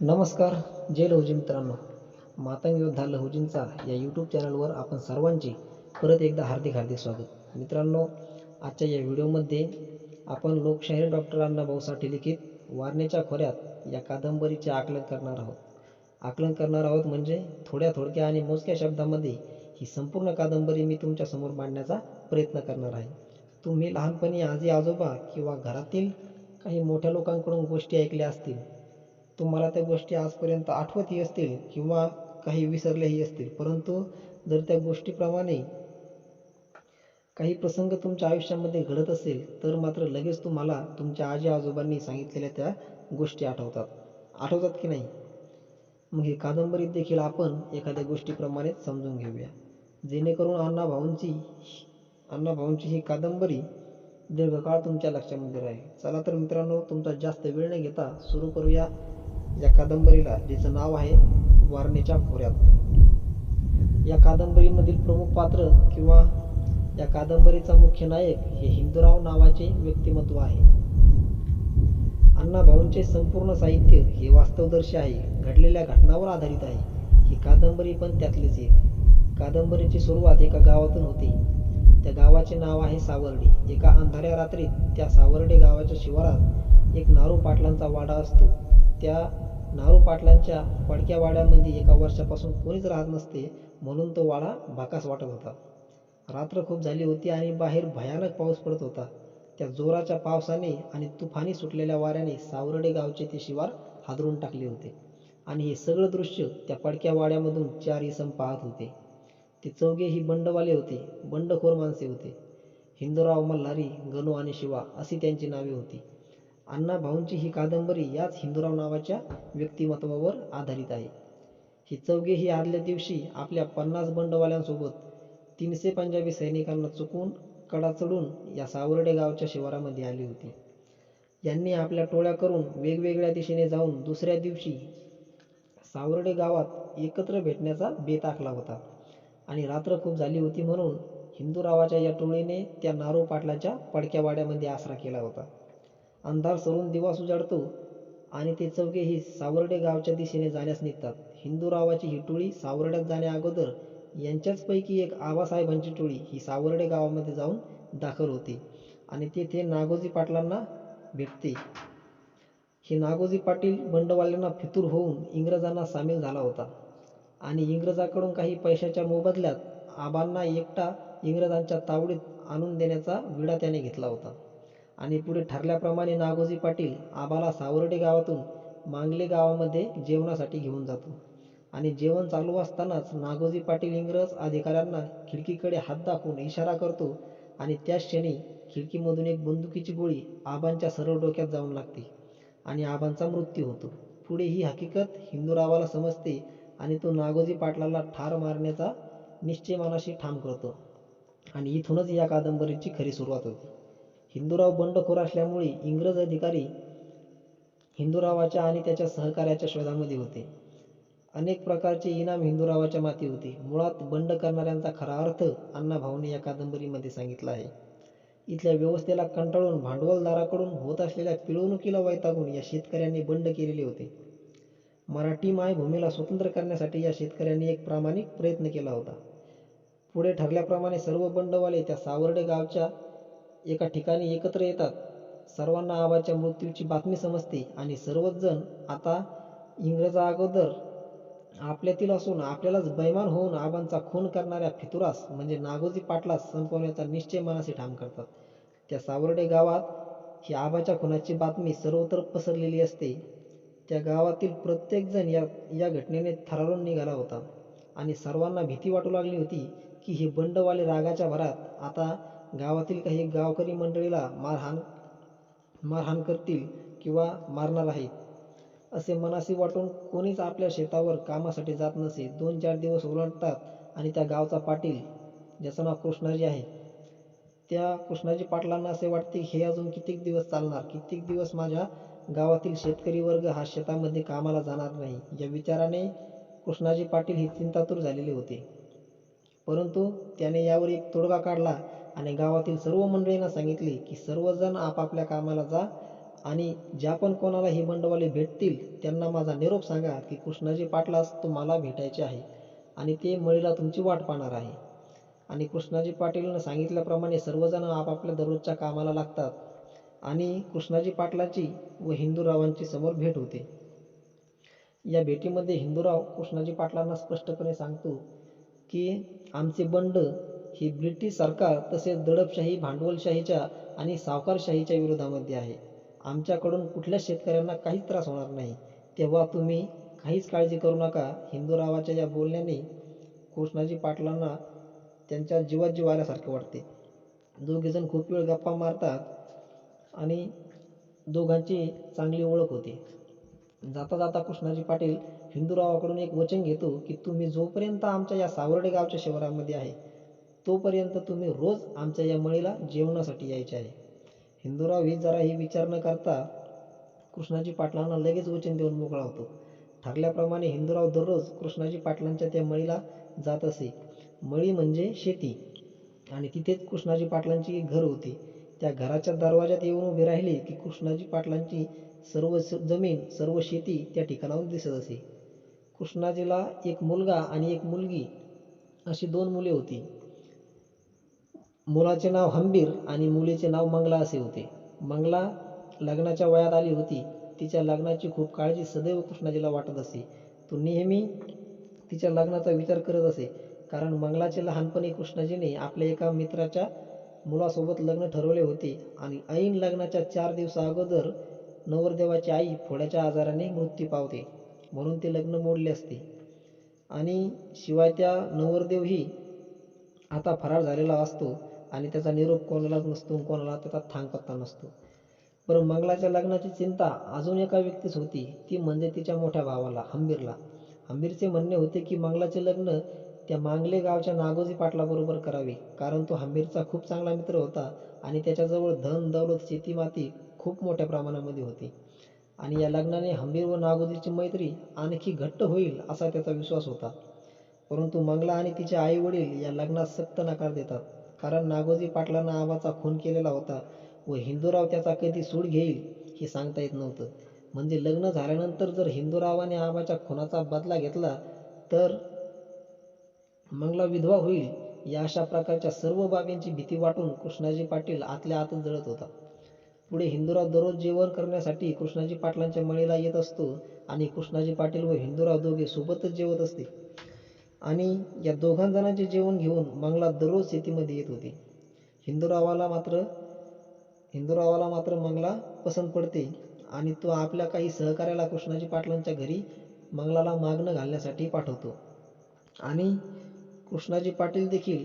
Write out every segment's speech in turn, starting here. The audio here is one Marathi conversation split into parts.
नमस्कार जय लहुजी मित्रांनो. मातंग योद्धा लहुजींचा या यूट्यूब चॅनलवर आपण सर्वांचे परत एकदा हार्दिक हार्दिक स्वागत. मित्रांनो आजच्या या व्हिडिओमध्ये आपण लोकशाहीर डॉक्टर अण्णाभाऊ साठे लिखित वारणेच्या खोऱ्यात या कादंबरीचे आकलन करणार आहोत. आकलन करणार आहोत म्हणजे थोड्या थोडक्या आणि मोजक्या शब्दामध्ये ही संपूर्ण कादंबरी मी तुमच्यासमोर मांडण्याचा प्रयत्न करणार आहे. तुम्ही लहानपणी आजी आजोबा किंवा घरातील काही मोठ्या लोकांकडून गोष्टी ऐकल्या असतील तुम्हाला त्या गोष्टी आजपर्यंत आठवतही असतील किंवा काही विसरल्याही असतील. परंतु जर त्या गोष्टीप्रमाणे काही प्रसंग तुमच्या आयुष्यामध्ये घडत असेल तर मात्र लगेच तुम्हाला तुमच्या आजी आजोबांनी सांगितलेल्या त्या गोष्टी आठवतात. आठवतात की नाही? मग ही कादंबरीत देखील आपण एखाद्या गोष्टीप्रमाणे समजून घेऊया. जेणेकरून अण्णाभाऊंची अण्णाभाऊंची ही कादंबरी दीर्घकाळ तुमच्या लक्षामध्ये राहील. चला तर मित्रांनो तुमचा जास्त वेळ न घेता सुरू करूया या कादंबरीला जिचं नाव आहे वारणेच्या खोऱ्यात. या कादंबरीमधील प्रमुख पात्र किंवा या कादंबरीचा मुख्य नायक हे हिंदूराव नावाचे व्यक्तिमत्व आहे. अण्णा भाऊंचे संपूर्ण साहित्य हे वास्तवदर्शी आहे घडलेल्या घटनावर आधारित आहे. ही कादंबरी पण त्यातलीच एक. कादंबरीची सुरुवात एका गावातून होते. त्या गावाचे नाव आहे सावर्डे. एका अंधाऱ्या रात्रीत त्या सावर्डे गावाच्या शिवारात एक नारू पाटलांचा वाडा असतो. त्या नारू पाटलांच्या पडक्या वाड्यामध्ये एका वर्षापासून कोणीच राहत नसते म्हणून तो वाडा भाकास वाटत होता. रात्र खूप झाली होती आणि बाहेर भयानक पाऊस पडत होता. त्या जोराच्या पावसाने आणि तुफानी सुटलेल्या वाऱ्याने सावर्डे गावचे ते शिवार हादरून टाकले होते. आणि हे सगळं दृश्य त्या पडक्या वाड्यामधून चार इसम पाहत होते. ते चौघे ही बंडवाले होते बंडखोर माणसे होते. हिंदूराव मल्हारी गणू आणि शिवा अशी त्यांची नावे होती. अण्णा भाऊंची ही कादंबरी याच हिंदूराव नावाच्या व्यक्तिमत्वावर आधारित आहे. ही चौघे ही आदल्या दिवशी आपल्या पन्नास बंडवाल्यांसोबत तीनशे पंजाबी सैनिकांना चुकून कडा चढून या सावर्डे गावच्या शिवारामध्ये आली होती. यांनी आपल्या टोळ्या करून वेगवेगळ्या दिशेने जाऊन दुसऱ्या दिवशी सावर्डे गावात एकत्र भेटण्याचा बेत आखला होता आणि रात्र खूप झाली होती म्हणून हिंदूरावाच्या या टोळीने त्या नारो पाटलाच्या पडक्या वाड्यामध्ये आसरा केला होता. अंधार सरून दिवास उजाडतो आणि ते चौघेही सावर्डे गावच्या दिशेने जाण्यास निघतात. हिंदूरावाची ही टोळी सावर्ड्यात जाण्या अगोदर यांच्याचपैकी एक आबासाहेबांची टोळी ही सावर्डे गावामध्ये जाऊन दाखल होते आणि तेथे नागोजी पाटलांना भेटते. हे नागोजी पाटील बंडवाल्यांना फितूर होऊन इंग्रजांना सामील झाला होता आणि इंग्रजाकडून काही पैशाच्या मोबदल्यात आबांना एकटा इंग्रजांच्या तावडीत आणून देण्याचा विडा त्याने घेतला होता. आणि पुढे ठरल्याप्रमाणे नागोजी पाटील आबाला सावर्डे गावातून मांगले गावामध्ये जेवणासाठी घेऊन जातो. आणि जेवण चालू असतानाच नागोजी पाटील इंग्रज अधिकाऱ्यांना खिडकीकडे हात दाखवून इशारा करतो आणि त्याच क्षणी खिडकीमधून एक बंदुकीची गोळी आबांच्या सरळ डोक्यात जाऊन लागते आणि आबांचा मृत्यू होतो. पुढे ही हकीकत हिंदूरावाला समजते आणि तो नागोजी पाटलाला ठार मारण्याचा निश्चय मनाशी ठाम करतो. आणि इथूनच या कादंबरीची खरी सुरुवात होते. हिंदूराव बंडखोर असल्यामुळे इंग्रज अधिकारी हिंदूरावाच्या आणि त्याच्या सहकार्याच्या शोधामध्ये होते. अनेक प्रकारचे इनाम हिंदूरावाच्या माती होते. मुळात बंड करणाऱ्यांचा खरा अर्थ अण्णा भाऊने या कादंबरीमध्ये सांगितला आहे. इथल्या व्यवस्थेला कंटाळून भांडवलदाराकडून होत असलेल्या पिळवणुकीला वैतागून या शेतकऱ्यांनी बंड केलेले होते. मराठी मायभूमीला स्वतंत्र करण्यासाठी या शेतकऱ्यांनी एक प्रामाणिक प्रयत्न केला होता. पुढे ठरल्याप्रमाणे सर्व बंडवाले त्या सावर्डे गावच्या एका ठिकाणी एकत्र येतात. सर्वांना आबाच्या मृत्यूची बातमी समजते आणि सर्वच जण आता इंग्रजा अगोदर आपल्यातील असून आपल्यालाच बैमान होऊन आबांचा खून करणाऱ्या फितुरास म्हणजे नागोजी पाटलास संपवण्याचा निश्चय मनाशी ठाम करतात. त्या सावर्डे गावात ही आबाच्या खुनाची बातमी सर्वत्र पसरलेली असते. त्या गावातील प्रत्येकजण या या घटनेने थरारून निघाला होता आणि सर्वांना भीती वाटू लागली होती की हे बंडवाले रागाच्या भरात आता गावातील काही गावकरी मंडळीला मारहाण मारहाण करतील किंवा मारणार आहेत असे मनाशी वाटून कोणीच आपल्या शेतावर कामासाठी जात नसे. दोन चार दिवस ओलांडतात आणि त्या गावचा पाटील ज्याचं नाव कृष्णाजी आहे त्या कृष्णाजी पाटलांना असे वाटते हे अजून कित्येक दिवस चालणार? कित्येक दिवस माझ्या गावातील शेतकरी वर्ग हा शेतामध्ये कामाला जाणार नाही? या विचाराने कृष्णाजी पाटील ही चिंतातूर झालेले होते. परंतु त्याने यावर एक तोडगा काढला आणि गावातील सर्व मंडळींना सांगितले की सर्वजण आपापल्या कामाला जा आणि ज्या पण कोणाला ही बंडवाले भेटतील त्यांना माझा निरोप सांगा की कृष्णाजी पाटलास तुम्हाला भेटायचे आहे आणि ते मळीला तुमची वाट पाहणार आहे. आणि कृष्णाजी पाटीलनं सांगितल्याप्रमाणे सर्वजण आपापल्या दररोजच्या कामाला लागतात आणि कृष्णाजी पाटलाची व हिंदूरावांची समोर भेट होते. या भेटीमध्ये हिंदूराव कृष्णाजी पाटलांना स्पष्टपणे सांगतो की आमचे बंड ही ब्रिटिश सरकार तसेच दडपशाही भांडवलशाहीच्या आणि सावकारशाहीच्या विरोधामध्ये आहे. आमच्याकडून कुठल्याच शेतकऱ्यांना काहीच त्रास होणार नाही. तेव्हा तुम्ही काहीच काळजी करू नका. हिंदूरावाच्या या बोलण्याने कृष्णाजी पाटलांना त्यांच्या जीवात जीव आल्यासारखे वाटते. दोघेजण खूप वेळ गप्पा मारतात आणि दोघांची चांगली ओळख होते. जाता जाता कृष्णाजी पाटील हिंदूरावाकडून एक वचन घेतो की तुम्ही जोपर्यंत आमच्या या सावर्डे गावच्या शिवारामध्ये आहे तोपर्यंत तुम्ही रोज आमच्या या मळीला जेवणासाठी यायचे आहे. हिंदूराव ही जराही विचार न करता कृष्णाजी पाटलांना लगेच वचन देऊन मोकळा होतो. ठरल्याप्रमाणे हिंदूराव दररोज कृष्णाजी पाटलांच्या त्या मळीला जात असे. मळी म्हणजे शेती आणि तिथेच कृष्णाजी पाटलांची एक घर होती. त्या घराच्या दरवाजात येऊन उभी राहिली की कृष्णाजी पाटलांची सर्व स- जमीन सर्व शेती त्या ठिकाणाहून दिसत असे. कृष्णाजीला एक मुलगा आणि एक मुलगी अशी दोन मुले होती. मुलाचे नाव हंबीर आणि मुलीचे नाव मंगला असे होते. मंगला लग्नाच्या वयात आली होती. तिच्या लग्नाची खूप काळजी सदैव कृष्णाजीला वाटत असे. तो नेहमी तिच्या लग्नाचा विचार करत असे. कारण मंगलाचे लहानपणी कृष्णाजीने आपल्या एका मित्राच्या मुलासोबत लग्न ठरवले होते आणि ऐन लग्नाच्या चार दिवसा अगोदर नवरदेवाची आई फोड्याच्या आजाराने मृत्यू पावते. म्हणून ते लग्न मोडले असते. आणि शिवाय त्या नवरदेवही आता फरार झालेला असतो. आणि त्याचा निरोप कोणालाच नसतो कोणाला त्याचा थांग पत्ता नसतो. बरं मंगलाच्या लग्नाची चिंता अजून एका व्यक्तीस होती. ती म्हणजे तिच्या मोठ्या भावाला हंबीरला. हंबीरचे म्हणणे होते की मंगलाचे लग्न त्या मांगले गावच्या नागोजी पाटलाबरोबर करावे कारण तो हंबीरचा खूप चांगला मित्र होता आणि त्याच्याजवळ धन दौलत शेतीमाती खूप मोठ्या प्रमाणामध्ये होती. आणि या लग्नाने हंबीर व नागोजीची मैत्री आणखी घट्ट होईल असा त्याचा विश्वास होता. परंतु मंगला आणि तिचे आई वडील या लग्नात सक्त नकार देतात. कारण नागोजी पाटलांना आबाचा खून केलेला होता व हिंदूराव त्याचा कधी सूड घेईल हे सांगता येत नव्हतं. म्हणजे लग्न झाल्यानंतर जर हिंदूरावाने आबाच्या खुनाचा बदला घेतला तर मंगला विधवा होईल या अशा प्रकारच्या सर्व बाबींची भीती वाटून कृष्णाजी पाटील आतल्या आतच जळत होता. पुढे हिंदूराव दररोज जेवण करण्यासाठी कृष्णाजी पाटलांच्या मळीला येत असतो आणि कृष्णाजी पाटील व हिंदूराव दोघे सोबतच जेवत असते. आणि या दोघां जणांचे जेवण घेऊन मंगला दररोज शेतीमध्ये येत होती. हिंदूरावाला मात्र हिंदूरावाला मात्र मंगला पसंत पडते आणि तो आपल्या काही सहकार्याला कृष्णाजी पाटलांच्या घरी मंगलाला मागणं घालण्यासाठी पाठवतो. आणि कृष्णाजी पाटील देखील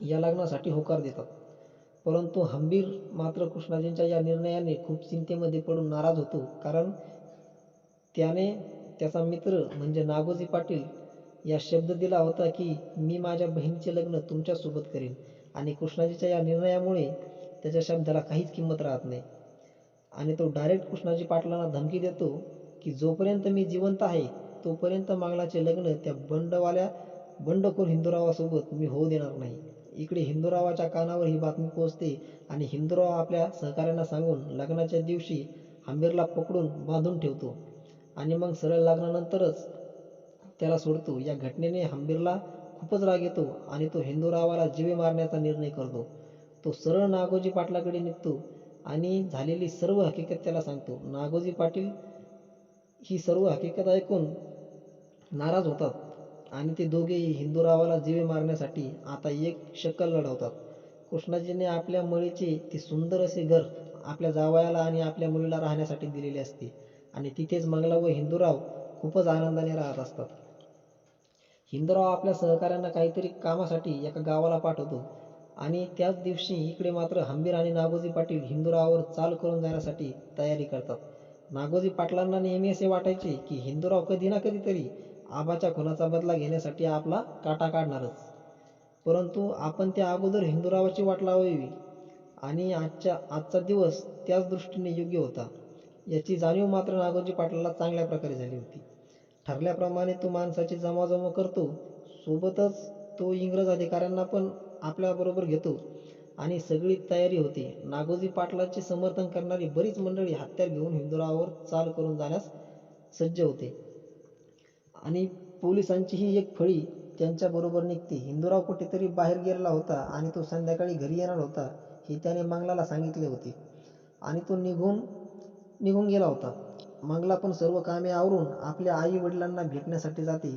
या लग्नासाठी होकार देतात. परंतु हंबीर मात्र कृष्णाजींच्या या निर्णयाने खूप चिंतेमध्ये पडून नाराज होतो. कारण त्याने त्याचा मित्र म्हणजे नागोजी पाटील या शब्द दिला होता की मी माझ्या बहिणीचे लग्न तुमच्यासोबत करेन आणि कृष्णाजीच्या या निर्णयामुळे त्याच्या शब्दाला काहीच किंमत राहत नाही. आणि तो डायरेक्ट कृष्णाजी पाटलांना धमकी देतो की जोपर्यंत मी जिवंत आहे तोपर्यंत मांगलाचे लग्न त्या बंडवाल्या बंडखोर हिंदुरावासोबत मी होऊ देणार नाही. इकडे हिंदुरावाच्या कानावर ही बातमी पोहोचते आणि हिंदुराव आपल्या सहकाऱ्यांना सांगून लग्नाच्या दिवशी हंबीरला पकडून बांधून ठेवतो. आणि मग सरळ लग्नानंतरच त्याला सोडतो. या घटनेने हंबीरला खूपच राग येतो आणि तो हिंदूरावाला जीवे मारण्याचा निर्णय करतो. तो सरळ नागोजी पाटलाकडे निघतो आणि झालेली सर्व हकीकत त्याला सांगतो. नागोजी पाटील ही सर्व हकीकत ऐकून नाराज होतात आणि ते दोघेही हिंदूरावाला जीवे मारण्यासाठी आता एक शक्कल लढवतात. कृष्णाजीने आपल्या मळीचे ते सुंदर असे घर आपल्या जावयाला आणि आपल्या मुलीला राहण्यासाठी दिलेले असते आणि तिथेच मंगला व हिंदूराव खूपच आनंदाने राहत असतात. हिंदराव आपल्या सहकाऱ्यांना काहीतरी कामासाठी एका गावाला पाठवतो. आणि त्याच दिवशी इकडे मात्र हंबीर आणि नागोजी पाटील हिंदुरावावर चाल करून जाण्यासाठी तयारी करतात. नागोजी पाटलांना नेहमी असे वाटायचे की हिंदुराव कधी ना कधीतरी आबाच्या खुनाचा बदला घेण्यासाठी आपला काटा काढणारच. परंतु आपण त्या अगोदर हिंदुरावाची वाट लावावी. आणि आजच्या आजचा दिवस त्याच दृष्टीने योग्य होता. याची जाणीव मात्र नागोजी पाटलाला चांगल्या प्रकारे झाली होती. ठरल्याप्रमाणे तो माणसाची जमाजमा करतो. सोबतच तो इंग्रज अधिकाऱ्यांना पण आपल्याबरोबर घेतो आणि सगळी तयारी होती. नागोजी पाटलांचे समर्थन करणारी बरीच मंडळी हत्यार घेऊन हिंदुरावर चाल करून जाण्यास सज्ज होते. आणि पोलिसांचीही एक फळी त्यांच्याबरोबर निघते. हिंदुराव कुठेतरी बाहेर गेलेला होता आणि तो संध्याकाळी घरी येणार होता हे त्याने मंगलाला सांगितले होते. आणि तो निघून निघून गेला होता. मंगला पण सर्व कामे आवरून आपल्या आई वडिलांना भेटण्यासाठी जाते.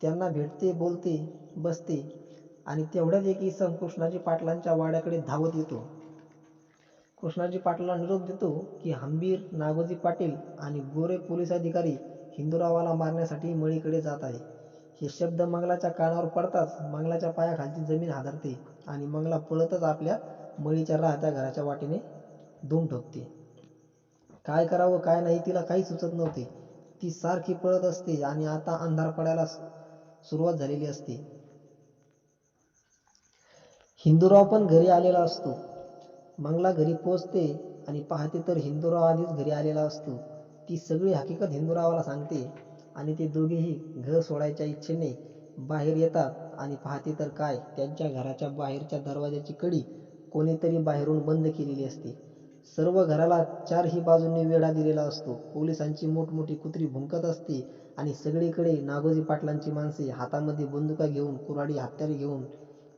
त्यांना भेटते बोलते बसते आणि तेवढ्यात एक इसम कृष्णाजी पाटलांच्या वाड्याकडे धावत येतो. कृष्णाजी पाटलाला निरोप देतो की हंबीर नागोजी पाटील आणि गोरे पोलीस अधिकारी हिंदुरावाला मारण्यासाठी मळीकडे जात आहे. हे शब्द मंगलाच्या कानावर पडताच मंगलाच्या पायाखालची जमीन हादरते आणि मंगला पळतच आपल्या मळीच्या राहत्या घराच्या वाटेने धूम ठोकते. काय करावं काय नाही तिला काही सुचत नव्हते. ती सारखी पळत असते आणि आता अंधार पडायला सुरुवात झालेली असते. हिंदूराव पण घरी आलेला असतो. मंगला घरी पोचते आणि पाहते तर हिंदूराव आधीच घरी आलेला असतो. ती सगळी हकीकत हिंदूरावाला सांगते आणि ते दोघेही घर सोडायच्या इच्छेने बाहेर येतात आणि पाहते तर काय त्यांच्या घराच्या बाहेरच्या दरवाजाची कडी कोणीतरी बाहेरून बंद केलेली असते. सर्व घराला चारही बाजूंनी वेढा दिलेला असतो. पोलिसांची मोठमोठी कुत्री भुंकत असते आणि सगळीकडे नागोजी पाटलांची माणसे हातामध्ये बंदुका घेऊन कुऱ्हाडी हत्यारे घेऊन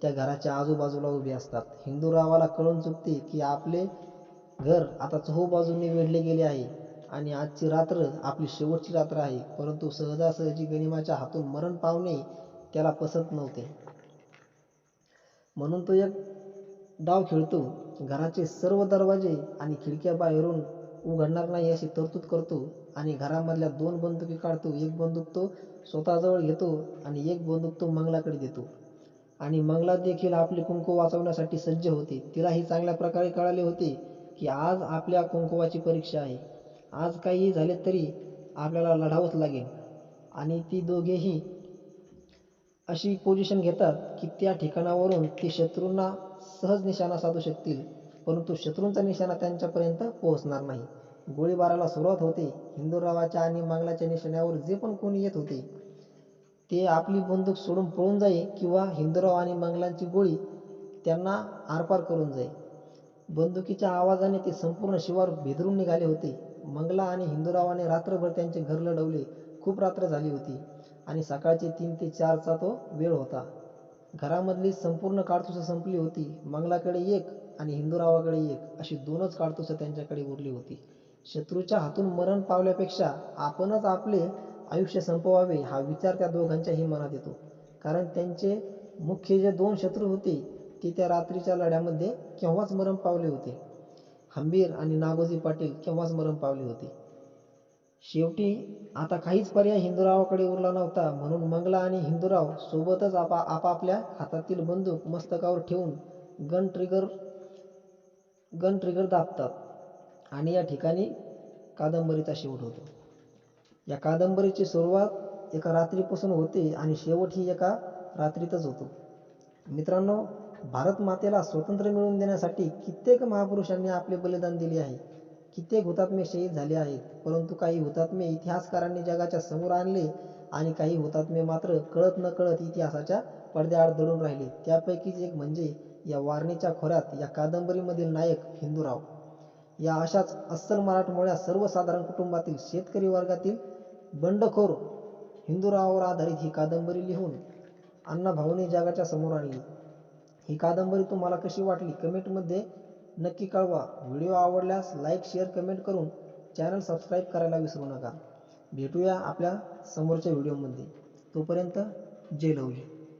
त्या घराच्या आजूबाजूला उभी असतात. हिंदूरावाला कळून चुकते की आपले घर आता चहूबाजूंनी वेढले गेले आहे आणि आजची रात्र आपली शेवटची रात्र आहे. परंतु सहजासहजी गनिमाच्या हातून मरण पावणे त्याला पसंत नव्हते. म्हणून तो एक डाव खेळतो. घराचे सर्व दरवाजे आणि खिडक्या बाहेरून उघडणार नाही अशी तरतूद करतो आणि घरामधल्या दोन बंदुकी काढतो. एक बंदूक तो स्वतःजवळ घेतो आणि एक बंदूक तो मंगलाकडे देतो. आणि मंगला देखील आपले कुंकू वाचवण्यासाठी सज्ज होते. तिलाही चांगल्या प्रकारे कळाले होते की आज आपल्या कुंकुवाची परीक्षा आहे. आज काहीही झाले तरी आपल्याला लढावंच लागेल. आणि ती दोघेही अशी पोझिशन घेतात की त्या ठिकाणावरून ती शत्रूंना सहज निशाणा साधू शकतील परंतु शत्रूंचा निशाणा त्यांच्यापर्यंत पोहोचणार नाही. गोळीबाराला सुरुवात होते. हिंदूरावाच्या आणि मंगलाच्या निशाण्यावर जे पण कोणी येत होते ते आपली बंदूक सोडून पळून जाई किंवा हिंदूराव आणि मंगलांची गोळी त्यांना आरपार करून जाई. बंदुकीच्या आवाजाने ते संपूर्ण शिवार भेदरून निघाले होते. मंगला आणि हिंदूरावाने रात्रभर त्यांचे घर लढवले. खूप रात्र झाली होती आणि सकाळचे तीन ते चारचा तो वेळ होता. घरामधली संपूर्ण काडतुसं संपली होती. मंगलाकडे एक आणि हिंदुरावाकडे एक अशी दोनच काडतुसं त्यांच्याकडे उरली होती. शत्रूच्या हातून मरण पावल्यापेक्षा आपणच आपले आयुष्य संपवावे हा विचार त्या दोघांच्याही मनात येतो. कारण त्यांचे मुख्य जे दोन शत्रू होते ते त्या रात्रीच्या लढ्यामध्ये केव्हाच मरण पावले होते. हंबीर आणि नागोजी पाटील केव्हाच मरण पावले होते. शेवटी आता काहीच पर्याय हिंदुरावाकडे उरला नव्हता. म्हणून मंगला आणि हिंदूराव सोबतच आपा आपापल्या हातातील बंदूक मस्तकावर ठेवून गन ट्रिगर गन ट्रिगर दाबतात. आणि या ठिकाणी कादंबरीचा शेवट होतो. या कादंबरीची सुरुवात एका रात्रीपासून होते आणि शेवट ही एका रात्रीतच होतो. मित्रांनो भारत मातेला स्वातंत्र्य मिळवून देण्यासाठी कित्येक महापुरुषांनी आपले बलिदान दिले आहे. कित्येक हुतात्मे शहीद झाले आहेत. परंतु काही हुतात्मे इतिहासकारांनी जगाच्या समोर आणले आणि काही हुतात्मे मात्र कळत न कळत इतिहासाच्या पडद्याआड दडून राहिले. त्यापैकीच एक म्हणजे या वारणीच्या खोऱ्यात या कादंबरीमधील नायक हिंदूराव. या अशाच अस्सल मराठमोळ्या सर्वसाधारण कुटुंबातील शेतकरी वर्गातील बंडखोर हिंदूरावावर आधारित ही कादंबरी लिहून अण्णाभाऊने जगाच्या समोर आणली. ही कादंबरी तुम्हाला कशी वाटली? कमेंटमध्ये नक्की कळवा. व्हिडिओ आवडल्यास लाईक शेअर कमेंट करून चॅनल सबस्क्राईब करायला विसरू नका. भेटूया आपल्या समोरच्या व्हिडिओमध्ये. तोपर्यंत जय लवली.